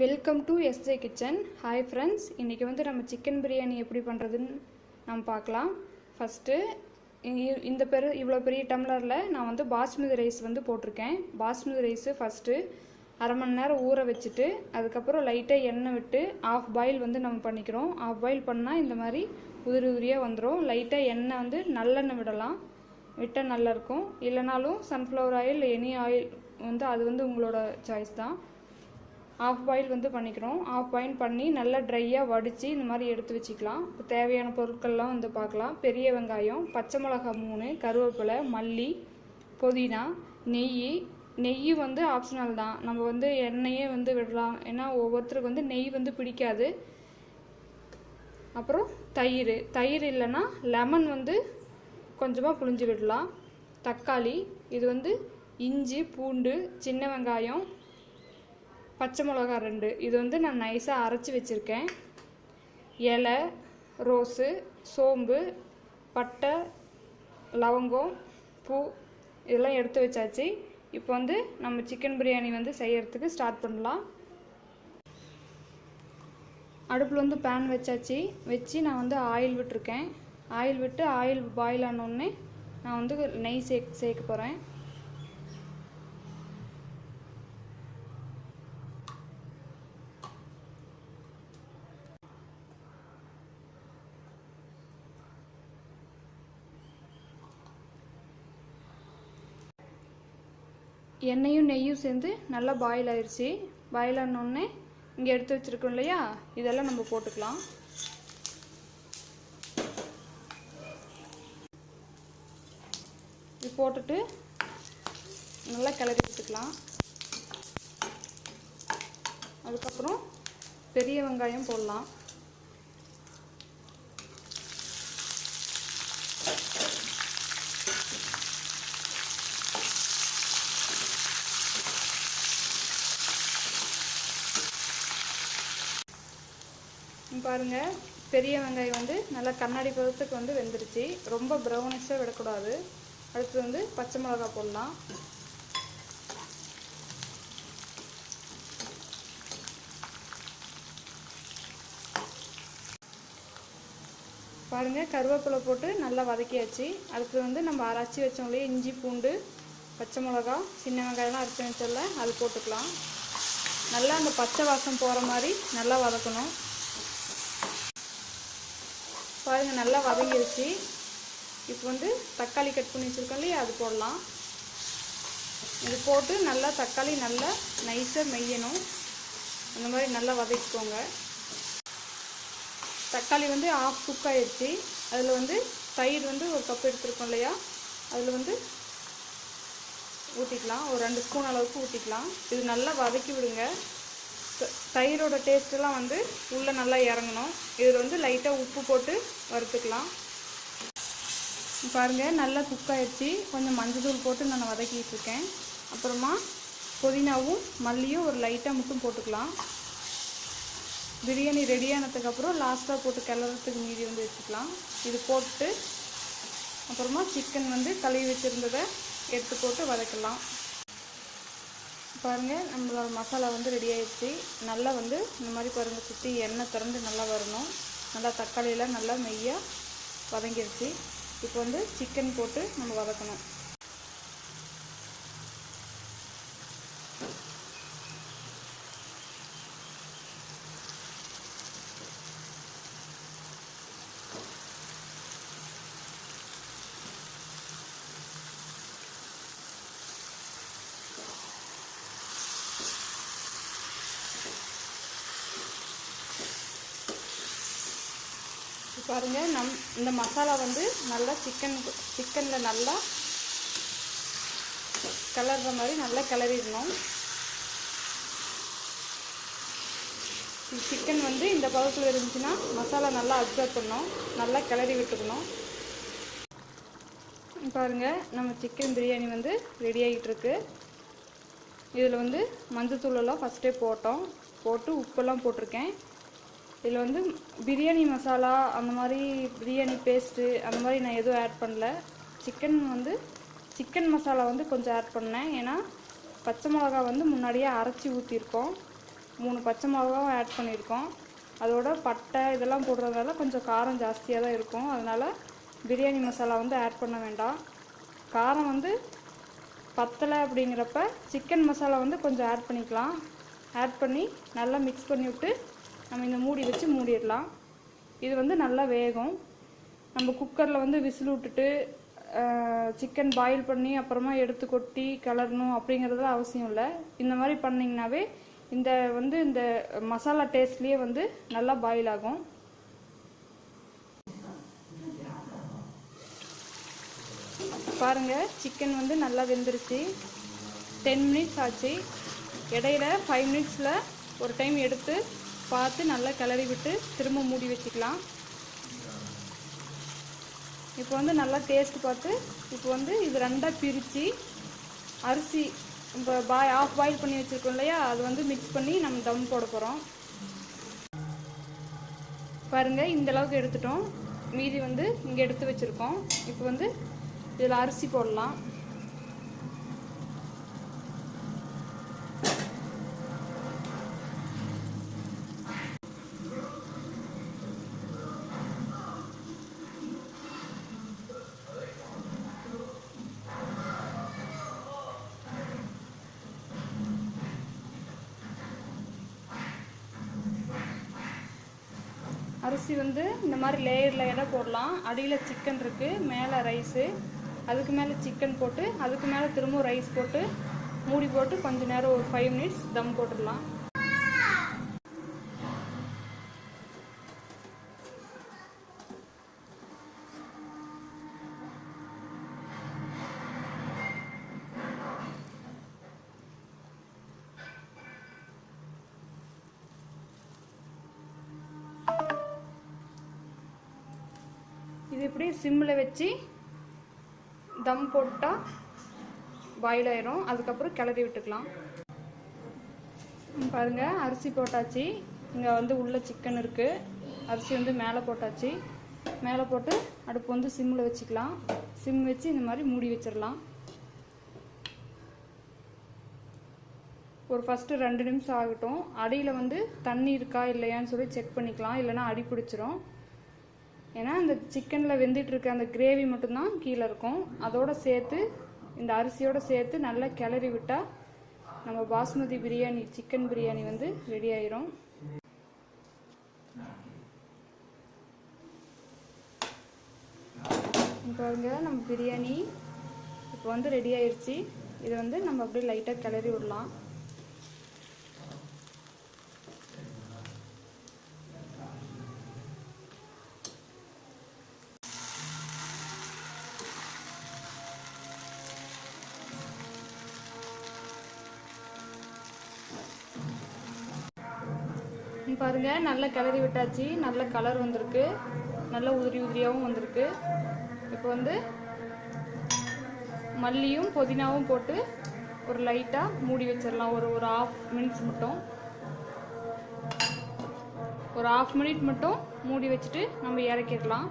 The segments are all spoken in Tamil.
Welcome to SJ kitchen hi friends இன்றைக்கி வந்து நம்ம சிக்கன் பிரியாணி எப்படி பண்ணுறதுன்னு நம்ம பார்க்கலாம். ஃபஸ்ட்டு இந்த பெரு இவ்வளோ பெரிய டம்ளரில் நான் வந்து பாஸ்மதி ரைஸ் வந்து போட்டிருக்கேன். பாஸ்மதி ரைஸு ஃபஸ்ட்டு அரை மணி நேரம் ஊற வச்சுட்டு அதுக்கப்புறம் லைட்டாக எண்ணெய் விட்டு ஆஃப் பாயில் வந்து நம்ம பண்ணிக்கிறோம். ஆஃப் பாயில் பண்ணால் இந்த மாதிரி உதிரி உதிரியாக வந்துடும் லைட்டாக எண்ணெய் வந்து நல்லெண்ணெய் விடலாம். விட்டால் நல்லாயிருக்கும் இல்லைனாலும் சன்ஃப்ளவர் ஆயில் எனி ஆயில் வந்து அது வந்து உங்களோட சாய்ஸ் தான். ஆஃப் பாயில் வந்து பண்ணிக்கிறோம். ஆஃப் பாயில் பண்ணி நல்லா ட்ரையாக வடித்து இந்த மாதிரி எடுத்து வச்சுக்கலாம். இப்போ தேவையான பொருட்கள்லாம் வந்து பார்க்கலாம். பெரிய வெங்காயம் பச்சை மிளகா மூணு கருவேப்பிலை மல்லி புதினா நெய். நெய் வந்து ஆப்ஷனல் தான். நம்ம வந்து எண்ணெயே வந்து விடலாம். ஏன்னா ஒவ்வொருத்தருக்கு வந்து நெய் வந்து பிடிக்காது. அப்புறம் தயிர். தயிர் இல்லைன்னா லெமன் வந்து கொஞ்சமாக புழிஞ்சு விடலாம். தக்காளி. இது வந்து இஞ்சி பூண்டு சின்ன வெங்காயம் பச்சை மிளகா ரெண்டு. இது வந்து நான் நைஸாக அரைச்சி வச்சுருக்கேன். இலை ரோஸு சோம்பு பட்டை லவங்கம் பூ இதெல்லாம் எடுத்து வச்சாச்சு. இப்போ வந்து நம்ம சிக்கன் பிரியாணி வந்து செய்யறதுக்கு ஸ்டார்ட் பண்ணலாம். அடுப்பில் வந்து பேன் வச்சாச்சு. வச்சு நான் வந்து ஆயில் விட்டுருக்கேன். ஆயில் விட்டு ஆயில் பாயில் ஆனோடனே நான் வந்து நெய் சேர்க்க சேர்க்க போகிறேன் எண்ணெயும் நெய்யும் சேர்ந்து நல்லா பாயில் ஆயிடுச்சு பாயில் ஆனோடனே இங்கே எடுத்து வச்சுருக்கோம் இல்லையா? இதெல்லாம் நம்ம போட்டுக்கலாம். இது போட்டுட்டு நல்லா கிளறி விட்டுக்கலாம் அதுக்கப்புறம் பெரிய வெங்காயம் போடலாம். பாருங்க. பெரிய வெங்காயம் வந்து நல்லா கண்ணாடி பதத்துக்கு வந்து வெந்துருச்சு. ரொம்ப ப்ரௌனிஷாக விடக்கூடாது. அடுத்து வந்து பச்சை மிளகா போடலாம். பாருங்க கருவேப்பிலை போட்டு நல்லா வதக்கியாச்சு. அடுத்து வந்து நம்ம அரைச்சி வச்சோம்லையே இஞ்சி பூண்டு பச்சை மிளகா சின்ன வெங்காயம்லாம் அரைச்சி வச்சோம்ல அது போட்டுக்கலாம். நல்லா அந்த பச்சை வாசம் போகிற மாதிரி நல்லா வதக்கணும். பாருங்கள் நல்லா வதங்கிருச்சு. இப்போ வந்து தக்காளி கட் பண்ணி வச்சுருக்கோம் இல்லையா அது போடலாம். இது போட்டு நல்லா தக்காளி நல்லா நைஸாக மெய்யணும். அந்த மாதிரி நல்லா வதக்கிக்கோங்க. தக்காளி வந்து ஆஃப் குக் ஆகிடுச்சு அதில் வந்து தயிர் வந்து ஒரு கப் எடுத்துருக்கோம் இல்லையா அதில் வந்து ஊற்றிக்கலாம் ஒரு ரெண்டு ஸ்பூன் அளவுக்கு ஊற்றிக்கலாம் இது நல்லா வதக்கி விடுங்க. தயிரோட டேஸ்ட்டெல்லாம் வந்து உள்ளே நல்லா இறங்கணும். இதில் வந்து லைட்டாக உப்பு போட்டு வறுத்துக்கலாம். பாருங்கள் நல்லா குக் ஆகிடுச்சி கொஞ்சம் மஞ்சள் தூள் போட்டு நான் வதக்கிட்டு இருக்கேன். அப்புறமா புதினாவும் மல்லியும் ஒரு லைட்டாக மட்டும் போட்டுக்கலாம். பிரியாணி ரெடியானதுக்கப்புறம் லாஸ்ட்டாக போட்டு கிளறதுக்கு மீதி வந்து வச்சுக்கலாம். இது போட்டு அப்புறமா சிக்கன் வந்து கழுவி வச்சுருந்ததை எடுத்து போட்டு வதக்கலாம். பாருங்கள் நம்மளோட மசாலா வந்து ரெடி ஆகிடுச்சு நல்லா வந்து இந்த மாதிரி பாருங்கள் சுற்றி எண்ணெய் திறந்து நல்லா வரணும். நல்லா தக்காளியெல்லாம் நல்லா மெய்யாக வதங்கிடுச்சு இப்போ வந்து சிக்கன் போட்டு நம்ம வதக்கணும். பாருங்கள் நம் இந்த மசாலா வந்து நல்லா சிக்கன் சிக்கனில் நல்லா கலர்ற மாதிரி நல்லா கிளறிடணும். சிக்கன் வந்து இந்த பதத்தில் இருந்துச்சுன்னா மசாலா நல்லா அப்சர்வ் பண்ணணும் நல்லா கிளறி விட்டுக்கணும். பாருங்கள் நம்ம சிக்கன் பிரியாணி வந்து ரெடி ஆகிட்டு இருக்கு இதில் வந்து மஞ்சத்தூளெல்லாம் ஃபஸ்ட்டே போட்டோம். போட்டு உப்பெல்லாம் போட்டிருக்கேன். இதில் வந்து பிரியாணி மசாலா அந்த மாதிரி பிரியாணி பேஸ்ட்டு அந்த மாதிரி நான் எதுவும் ஆட் பண்ணல. சிக்கன் வந்து சிக்கன் மசாலா வந்து கொஞ்சம் ஆட் பண்ணேன். ஏன்னா பச்சை மிளகா வந்து முன்னாடியே அரைச்சி ஊற்றிருக்கோம் மூணு பச்சை மிளகாவும் ஆட் பண்ணியிருக்கோம். அதோட பட்டை இதெல்லாம் போடுறதால கொஞ்சம் காரம் ஜாஸ்தியாக தான் இருக்கும். அதனால் பிரியாணி மசாலா வந்து ஆட் பண்ண வேண்டாம். காரம் வந்து பத்தலை அப்படிங்கிறப்ப சிக்கன் மசாலா வந்து கொஞ்சம் ஆட் பண்ணிக்கலாம். ஆட் பண்ணி நல்லா மிக்ஸ் பண்ணி விட்டு நம்ம இந்த மூடி வச்சு மூடிடலாம். இது வந்து நல்லா வேகும். நம்ம குக்கரில் வந்து விசில் விட்டுட்டு சிக்கன் பாயில் பண்ணி அப்புறமா எடுத்து கொட்டி கிளறணும் அப்படிங்கிறதுலாம் அவசியம் இல்லை. இந்த மாதிரி பண்ணிங்கனாவே இந்த வந்து இந்த மசாலா டேஸ்ட்லேயே வந்து நல்லா பாயில் ஆகும். பாருங்கள் சிக்கன் வந்து நல்லா வெந்துருச்சு. டென் மினிட்ஸ் ஆச்சு. இடையில ஃபைவ் மினிட்ஸில் ஒரு டைம் எடுத்து பார்த்து நல்லா கிளறி விட்டு திரும்ப மூடி வச்சுக்கலாம். இப்போ வந்து நல்லா டேஸ்ட் பார்த்து இப்போ வந்து இது ரெண்டாக பிரித்து அரிசி இப்போ பாய் ஆஃப் பாயில் பண்ணி வச்சுருக்கோம் இல்லையா? அது வந்து மிக்ஸ் பண்ணி நம்ம தம் போட போகிறோம் பாருங்கள் இந்த அளவுக்கு எடுத்துட்டோம். மீதி வந்து இங்கே எடுத்து வச்சுருக்கோம். இப்போ வந்து இதில் அரிசி போடலாம். அரிசி வந்து இந்த மாதிரி லேயர் லேயராக போடலாம். அடியில் சிக்கன் இருக்குது மேலே ரைஸு அதுக்கு மேலே சிக்கன் போட்டு அதுக்கு மேலே திரும்ப ரைஸ் போட்டு மூடி போட்டு கொஞ்சம் நேரம் ஒரு ஃபைவ் மினிட்ஸ் தம் போட்டுடலாம். இப்படி சிம்மில் வச்சு தம் போட்டால் பாயில் ஆயிரும். அதுக்கப்புறம் கிளறி விட்டுக்கலாம். பாருங்கள் அரிசி போட்டாச்சு. இங்கே வந்து உள்ள சிக்கன் இருக்குது அரிசி வந்து மேலே போட்டாச்சு. மேலே போட்டு அடுப்பு வந்து சிம்மில் வச்சுக்கலாம். சிம் வச்சு இந்த மாதிரி மூடி வச்சிடலாம். ஒரு ஃபஸ்ட்டு ரெண்டு நிமிஷம் ஆகட்டும். அடியில் வந்து தண்ணி இருக்கா இல்லையான்னு சொல்லி செக் பண்ணிக்கலாம். இல்லைன்னா அடி பிடிச்சிரும். ஏன்னா அந்த சிக்கனில் வெந்துட்டு இருக்க அந்த கிரேவி மட்டும்தான் கீழே இருக்கும். அதோட சேர்த்து இந்த அரிசியோட சேர்த்து நல்லா கிளறி விட்டால் நம்ம பாஸ்மதி பிரியாணி சிக்கன் பிரியாணி வந்து ரெடி ஆயிரும். இப்போ பாருங்க நம்ம பிரியாணி இப்போ வந்து ரெடி ஆயிடுச்சு இதை வந்து நம்ம அப்படியே லைட்டாக கிளறி விடலாம். பாருங்கள் நல்லா கிளறி விட்டாச்சு. நல்ல கலர் வந்திருக்கு. நல்ல உதிரி உதிரியாகவும் வந்திருக்கு. இப்போ வந்து மல்லியும் புதினாவும் போட்டு ஒரு லைட்டாக மூடி வச்சிடலாம். ஒரு ஒரு ஆஃப் மினிட்ஸ் மட்டும். ஒரு ஆஃப் மினிட் மட்டும் மூடி வச்சுட்டு நம்ம இறக்கிடலாம்.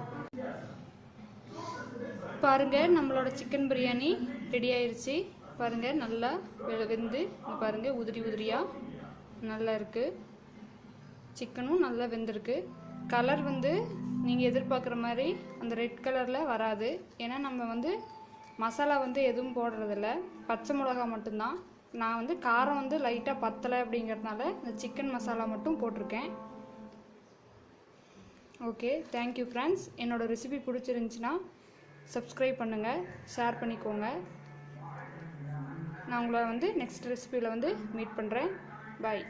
பாருங்கள் நம்மளோட சிக்கன் பிரியாணி ரெடி ஆயிடுச்சு பாருங்கள் நல்லா வெ- வெந்து பாருங்கள் உதிரி உதிரியாக நல்லா இருக்குது சிக்கனும் நல்லா வெந்திருக்கு. கலர் வந்து நீங்கள் எதிர்பார்க்குற மாதிரி அந்த ரெட் கலரில் வராது. ஏன்னா நம்ம வந்து மசாலா வந்து எதுவும் போடுறதில்ல. பச்சை மிளகா மட்டும்தான். நான் வந்து காரம் வந்து லைட்டாக பத்தலை அப்படிங்கிறதுனால இந்த சிக்கன் மசாலா மட்டும் போட்டிருக்கேன். ஓகே தேங்க்யூ ஃப்ரெண்ட்ஸ் என்னோடய ரெசிபி பிடிச்சிருந்துச்சின்னா சப்ஸ்கிரைப் பண்ணுங்கள் ஷேர் பண்ணிக்கோங்க. நான் உங்களை வந்து நெக்ஸ்ட் ரெசிபியில் வந்து மீட் பண்ணுறேன் பாய்